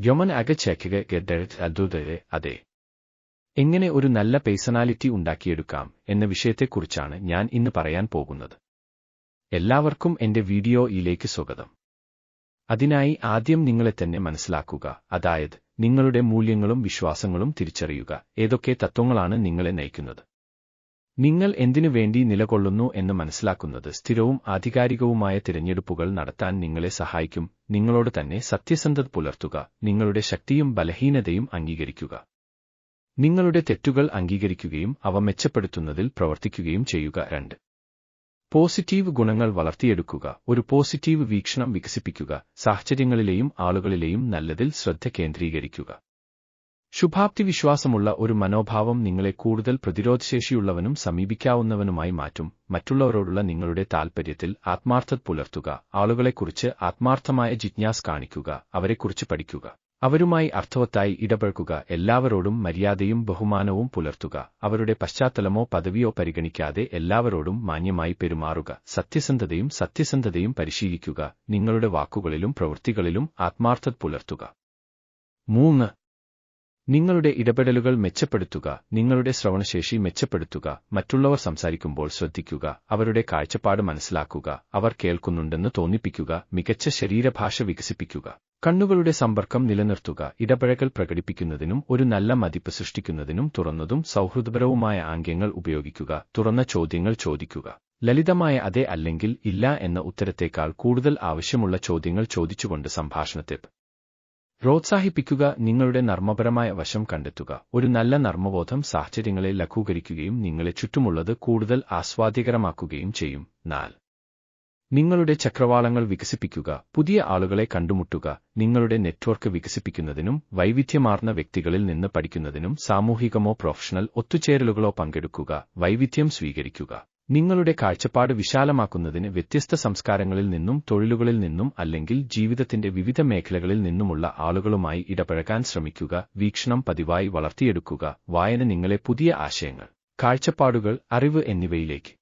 Yemen അകച്ചേക്കുക അതെ. എങ്ങനെ ഒരു നല്ല പേഴ്സണാലിറ്റി ഉണ്ടാക്കിയെടുക്കാം എന്ന വിഷയത്തെക്കുറിച്ചാണ് ഞാൻ ഇന്ന് പറയാൻ പോകുന്നത്. എല്ലാവർക്കും എന്റെ വീഡിയോയിലേക്ക് സ്വാഗതം. അതിനായി ആദ്യം നിങ്ങളെ തന്നെ മനസ്സിലാക്കുക അതായത് നിങ്ങളുടെ മൂല്യങ്ങളും വിശ്വാസങ്ങളും തിരിച്ചറിയുക ഏതൊക്കെ തത്വങ്ങളാണ് നിങ്ങളെ നയിക്കുന്നത്. നിങ്ങൾ എന്തിനു വേണ്ടി നിലകൊള്ളുന്നു എന്ന് മനസ്സിലാക്കുന്നത് സ്ഥിരവും ആധികാരികവുമായ തിരഞ്ഞെടുപ്പുകൾ നടത്താൻ നിങ്ങളെ സഹായിക്കും നിങ്ങളോട് തന്നെ സത്യസന്ധത പുലർത്തുക നിങ്ങളുടെ ശക്തിയും ബലഹീനതയും അംഗീകരിക്കുക. നിങ്ങളുടെ തെറ്റുകൾ അംഗീകരിക്കുകയും അവ മെച്ചപ്പെടുത്തുന്നതിൽ പ്രവർത്തിക്കുകയും ചെയ്യുക. രണ്ട്. പോസിറ്റീവ് ഗുണങ്ങൾ വളർത്തിയെടുക്കുക. ഒരു പോസിറ്റീവ് വീക്ഷണം വികസിപ്പിക്കുക. സാഹചര്യങ്ങളിലെയും ആളുകളിലെയും നല്ലതിൽ ശ്രദ്ധ കേന്ദ്രീകരിക്കുക. ശുഭാപ്തി വിശ്വാസമുള്ള ഒരു മനോഭാവം നിങ്ങളെ കൂടുതൽ പ്രതിരോധശേഷിയുള്ളവനും സമീപിക്കാവുന്നവനുമായി മാറ്റും. മറ്റുള്ളവരോടുള്ള നിങ്ങളുടെ താൽപ്പര്യത്തിൽ ആത്മാർത്ഥത പുലർത്തുക. ആളുകളെക്കുറിച്ച് ആത്മാർത്ഥമായ ജിജ്ഞാസ് കാണിക്കുക. അവരെക്കുറിച്ച് പഠിക്കുക. അവരുമായി അർത്ഥവത്തായി ഇടപഴകുക. എല്ലാവരോടും മര്യാദയും ബഹുമാനവും പുലർത്തുക. അവരുടെ പശ്ചാത്തലമോ പദവിയോ പരിഗണിക്കാതെ എല്ലാവരോടും മാന്യമായി പെരുമാറുക. സത്യസന്ധതയും സത്യസന്ധതയും പരിശീലിക്കുക. നിങ്ങളുടെ വാക്കുകളിലും പ്രവൃത്തികളിലും ആത്മാർത്ഥത പുലർത്തുക. മൂന്ന് നിങ്ങളുടെ ഇടപെടലുകൾ മെച്ചപ്പെടുത്തുക നിങ്ങളുടെ ശ്രവണശേഷി മെച്ചപ്പെടുത്തുക മറ്റുള്ളവർ സംസാരിക്കുമ്പോൾ ശ്രദ്ധിക്കുക അവരുടെ കാഴ്ചപ്പാട് മനസ്സിലാക്കുക അവർ കേൾക്കുന്നുണ്ടെന്ന് തോന്നിപ്പിക്കുക മികച്ച ശരീരഭാഷ വികസിപ്പിക്കുക. കണ്ണുകളുടെ സമ്പർക്കം നിലനിർത്തുക ഇടപഴകൽ പ്രകടിപ്പിക്കുന്നതിനും ഒരു നല്ല മതിപ്പ് സൃഷ്ടിക്കുന്നതിനും തുറന്നതും സൗഹൃദപരവുമായ ആംഗ്യങ്ങൾ ഉപയോഗിക്കുക തുറന്ന ചോദ്യങ്ങൾ ചോദിക്കുക. ലളിതമായ അതെ അല്ലെങ്കിൽ ഇല്ല എന്ന ഉത്തരത്തേക്കാൾ കൂടുതൽ ആവശ്യമുള്ള ചോദ്യങ്ങൾ ചോദിച്ചുകൊണ്ട് സംഭാഷണത്തെ പ്രോത്സാഹിപ്പിക്കുക നിങ്ങളുടെ നർമ്മപരമായ വശം കണ്ടെത്തുക. ഒരു നല്ല നർമ്മബോധം സാഹചര്യങ്ങളെ ലഘൂകരിക്കുകയും നിങ്ങളെ ചുറ്റുമുള്ളത് കൂടുതൽ ആസ്വാദ്യകരമാക്കുകയും ചെയ്യും. നാൽ നിങ്ങളുടെ ചക്രവാളങ്ങൾ വികസിപ്പിക്കുക. പുതിയ ആളുകളെ കണ്ടുമുട്ടുക. നിങ്ങളുടെ നെറ്റ്വർക്ക് വികസിപ്പിക്കുന്നതിനും വൈവിധ്യമാർന്ന വ്യക്തികളിൽ നിന്ന് പഠിക്കുന്നതിനും സാമൂഹികമോ പ്രൊഫഷണൽ ഒത്തുചേരലുകളോ പങ്കെടുക്കുക. വൈവിധ്യം സ്വീകരിക്കുക. നിങ്ങളുടെ കാഴ്ചപ്പാട് വിശാലമാക്കുന്നതിന് വ്യത്യസ്ത സംസ്കാരങ്ങളിൽ നിന്നും തൊഴിലുകളിൽ നിന്നും അല്ലെങ്കിൽ ജീവിതത്തിന്റെ വിവിധ മേഖലകളിൽ നിന്നുമുള്ള ആളുകളുമായി ഇടപഴകാൻ ശ്രമിക്കുക വീക്ഷണം പതിവായി വളർത്തിയെടുക്കുക വായന നിങ്ങളെ പുതിയ ആശയങ്ങൾ കാഴ്ചപ്പാടുകൾ അറിവ് എന്നിവയിലേക്ക്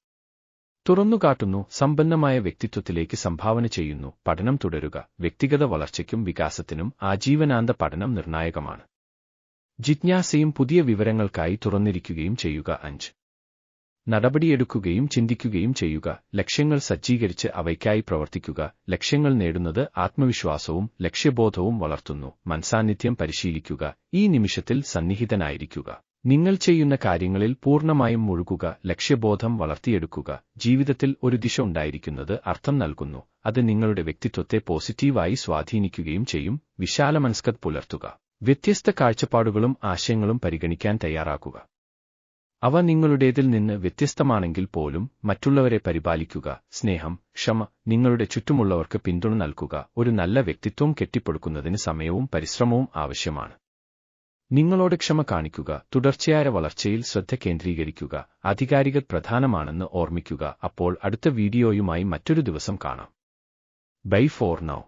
തുറന്നുകാട്ടുന്നു സമ്പന്നമായ വ്യക്തിത്വത്തിലേക്ക് സംഭാവന ചെയ്യുന്നു പഠനം തുടരുക വ്യക്തിഗത വളർച്ചയ്ക്കും വികാസത്തിനും ആജീവനാന്ത പഠനം നിർണായകമാണ്. ജിജ്ഞാസയും പുതിയ വിവരങ്ങൾക്കായി തുറന്നിരിക്കുകയും ചെയ്യുക അഞ്ച് നടപടിയെടുക്കുകയും ചിന്തിക്കുകയും ചെയ്യുക. ലക്ഷ്യങ്ങൾ സജ്ജീകരിച്ച് അവയ്ക്കായി പ്രവർത്തിക്കുക. ലക്ഷ്യങ്ങൾ നേടുന്നത് ആത്മവിശ്വാസവും ലക്ഷ്യബോധവും വളർത്തുന്നു. മനസാന്നിധ്യം പരിശീലിക്കുക. ഈ നിമിഷത്തിൽ സന്നിഹിതനായിരിക്കുക. നിങ്ങൾ ചെയ്യുന്ന കാര്യങ്ങളിൽ പൂർണമായും മുഴുകുക. ലക്ഷ്യബോധം വളർത്തിയെടുക്കുക. ജീവിതത്തിൽ ഒരു ദിശ ഉണ്ടായിരിക്കുന്നത് അർത്ഥം നൽകുന്നു. അത് നിങ്ങളുടെ വ്യക്തിത്വത്തെ പോസിറ്റീവായി സ്വാധീനിക്കുകയും ചെയ്യും. വിശാല മനസ്കത് പുലർത്തുക. വ്യത്യസ്ത കാഴ്ചപ്പാടുകളും ആശയങ്ങളും പരിഗണിക്കാൻ തയ്യാറാക്കുക. അവ നിങ്ങളുടേതിൽ നിന്ന് വ്യത്യസ്തമാണെങ്കിൽ പോലും മറ്റുള്ളവരെ പരിപാലിക്കുക സ്നേഹം ക്ഷമ നിങ്ങളുടെ ചുറ്റുമുള്ളവർക്ക് പിന്തുണ നൽകുക ഒരു നല്ല വ്യക്തിത്വം കെട്ടിപ്പടുക്കുന്നതിന് സമയവും പരിശ്രമവും ആവശ്യമാണ്. നിങ്ങളോട് ക്ഷമ കാണിക്കുക തുടർച്ചയായ വളർച്ചയിൽ ശ്രദ്ധ കേന്ദ്രീകരിക്കുക അധികാരികൾ പ്രധാനമാണെന്ന് ഓർമ്മിക്കുക. അപ്പോൾ അടുത്ത വീഡിയോയുമായി മറ്റൊരു ദിവസം കാണാം. By for now